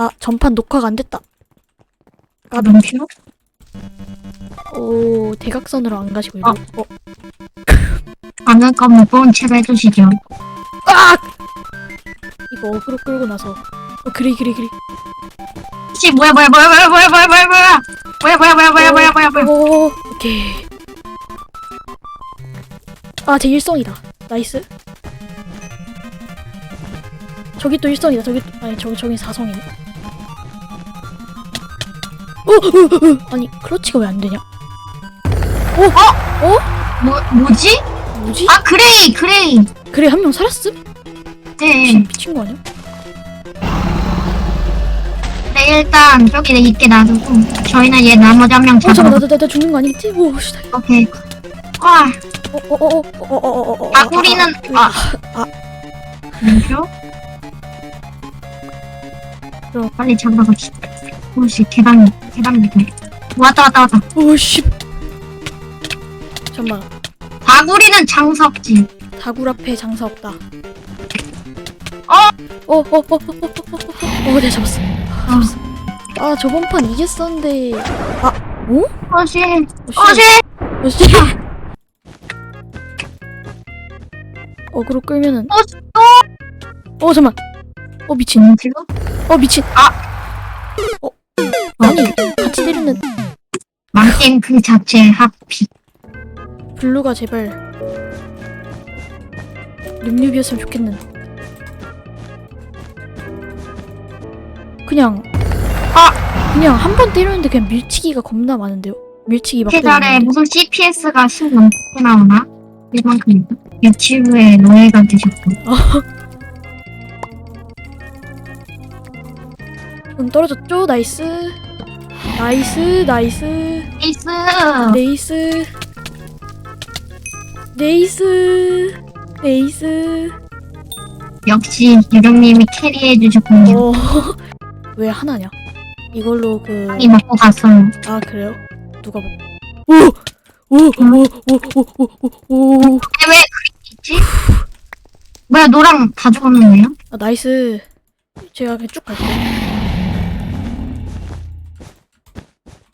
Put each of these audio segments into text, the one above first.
아, 전판 녹화가 안 됐다. 아, 명표? 오, 대각선으로 안 가시고 이거. 어, 방금 거 무거운 채로 해주시죠. 아! 이거 어그로 끌고 나서. 어, 그리, 그리, 그리. 씨, 뭐야, 뭐야, 뭐야, 뭐야, 뭐야, 뭐야, 뭐야, 뭐야. 뭐야, 뭐야, 뭐야, 뭐야, 뭐야, 뭐야, 뭐야. 오, 오케이. 아, 제 일성이다. 나이스. 저기 또 일성이다. 저기 또, 아니 저기 저기 사성이네. 어, 어, 어, 어. 아니 클러치가 왜 안 되냐? 뭐, 뭐지? 뭐지? 아, 그레이, 그레이. 그래 한 명 살았음? 네. 미친, 미친 거 아니야? 네, 일단, 저기 있게 놔두고, 저희는 얘 나머지 한 명 어 잡아. 잠깐 나나 나 죽는 거 아니겠지? 오 씨. 오케이. 와, 어어 어 어 어 어 어 어. 아, 우리는, 아, 아. 명표? 그럼. 빨리 잡아갑시다. 오씨, 계단, 계단 밑에. 왔다, 왔다, 왔다. 오 씨. 잠만. 다구리는 장사 없지. 다굴 앞에 장사 없다. 어? 어, 어, 어, 어, 어, 어, 어, 어, 어, 내가 잡았어. 아, 잡았어. 아, 저번 판 이겼었는데. 아, 어? 어씨, 어, 어씨. 어, 씨. 어그로 끌면은. 어, 어, 잠만. 어, 미친. 어, 미친. 아. 어. 아니, 같이 때리는 망겜 그 자체 합피. 블루가 제발. 늠름이었으면 좋겠는. 그냥. 아! 그냥 한 번 때렸는데 그냥 밀치기가 겁나 많은데요? 밀치기 막 페달에 때리는데. 무슨 CPS가 10 넘게 나오나? 이만큼 유튜브에 노예가 되셨고. 음, 떨어졌죠? 나이스. 나이스, 나이스. 에이스! 네이스. 네이스. 네이스. 역시 유령님이 캐리해 주셨군요. 어. 왜 하나냐? 이걸로 그. 많이 먹고 갔어요. 아, 그래요? 누가 뭐. 오! 오! 오! 오! 오! 오! 오! 오! 왜 그렇게 있지? 뭐야 노랑 다 죽었는데요? 아, 나이스. 제가 그냥 쭉 갈게요.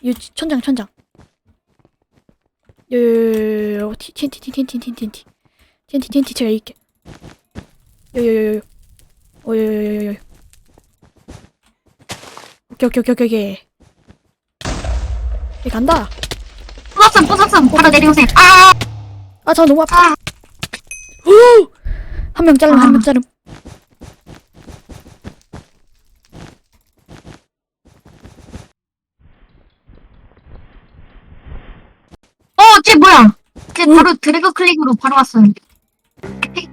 이 천장, 천장. 요요요요요. TNT, TNT, TNT, TNT. TNT, TNT 제가 이길게. 요요요요. 어, 요요요요. 오케이, 오케이, 오케이, 오케이, 오케이. 얘 간다. 부쉈음 부쉈음 바로 내려오세요. 아! 아, 저 너무 아파. 아! 후! 한명 자름, 한명 아. 자름. 어! 쟤 뭐야? 쟤 응? 바로 드래그 클릭으로 바로 왔어요. 핵,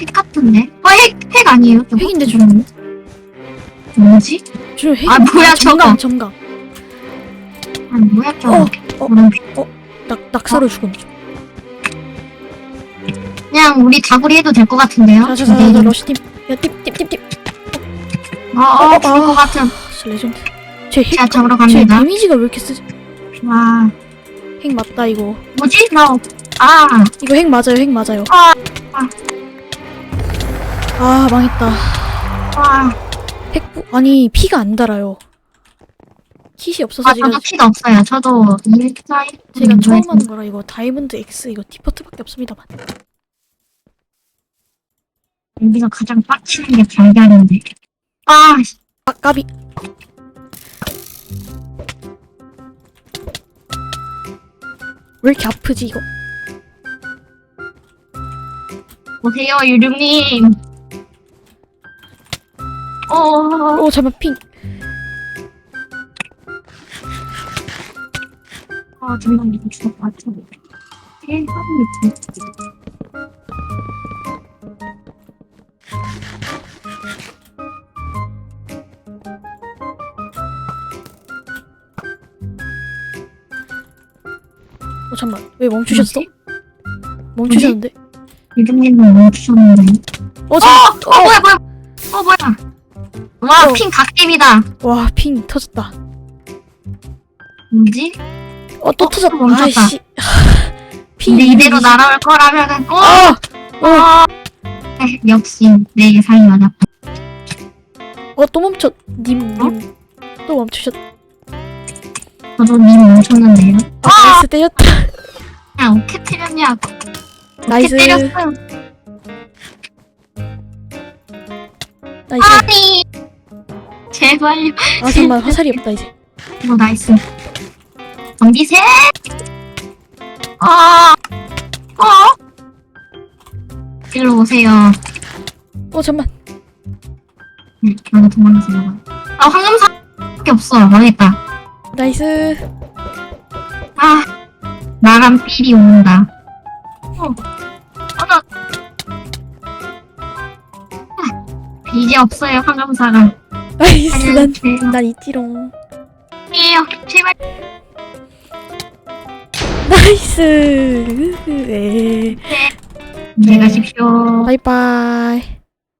핵 같은데? 어, 핵, 핵 아니에요? 저거? 핵인데, 저- 뭐지? 저 핵. 아, 뭐야, 저거. 점강. 아, 뭐야, 저거? 어, 어. 그럼 낙, 낙사로 죽음. 그냥 우리 다구리 해도 될 것 같은데요? 자, 자, 자, 자, 네. 러시 팀. 야, 팁, 팁, 팁, 팁. 어, 어, 좋을 것 같은. 아, 레전드. 제 핵, 자, 잡으러 제 갑니다. 데미지가 왜 이렇게 쓰지? 와, 핵 맞다, 이거. 뭐지? 나, 아, 이거 핵 맞아요, 핵 맞아요. 아, 아. 아, 망했다. 와. 핵, 부- 아니, 피가 안 달아요. 킷이 없어서 아, 제가, 저도 피가 없어요. 저도 일사 제가 처음 하는 거라 이거 다이아몬드 X 이거 티퍼트밖에 없습니다만. 여기서 가장 빡치는 게 달걀인데. 아, 씨. 아, 까비. 왜 이렇게 아프지, 이거? 보세요, 유령님. 어, 오, 잠깐, 핑. 아, 정말 이거 죽을 것. 제일 빠른 밑에. 어, 잠깐. 왜 멈추셨어? 멈추셨는데? 유령님은 멈추셨는데. 어, 잠깐. 어, 뭐야, 뭐야. 어, 뭐야. 와, 어. 핑 갓겜이다. 와, 핑 터졌다. 뭐지? 어, 또 어, 터졌다. 멈췄다. 아이씨. 피. 근데 이대로 날아올 거라면은 꼭 아! 어. 에, 역시 내 예상이 맞았다. 어, 또 멈췄. 님, 님. 또 멈추셨. 저도 님 멈췄는데요. 아, 나이스 때렸다. 야, 어떻게 때렸냐고. 어떻게 나이스. 때렸어요? 나이스. 아니. 제발요. 아, 잠깐만. 화살이 없다, 이제. 어, 나이스. 전기 셋! 어, 어? 일로 오세요. 어, 잠만. 응, 도망가서 먹어. 아, 황금사밖에 없어. 망했다. 나이스. 아, 나랑 필이 온다. 어, 어, 나. 아, 이제 없어요, 황금사가. 나이스. 난, 안녕하세요. 난 있지롱. 예요, 제발. 나이스. 네. 잘 가십시오. 바이바이.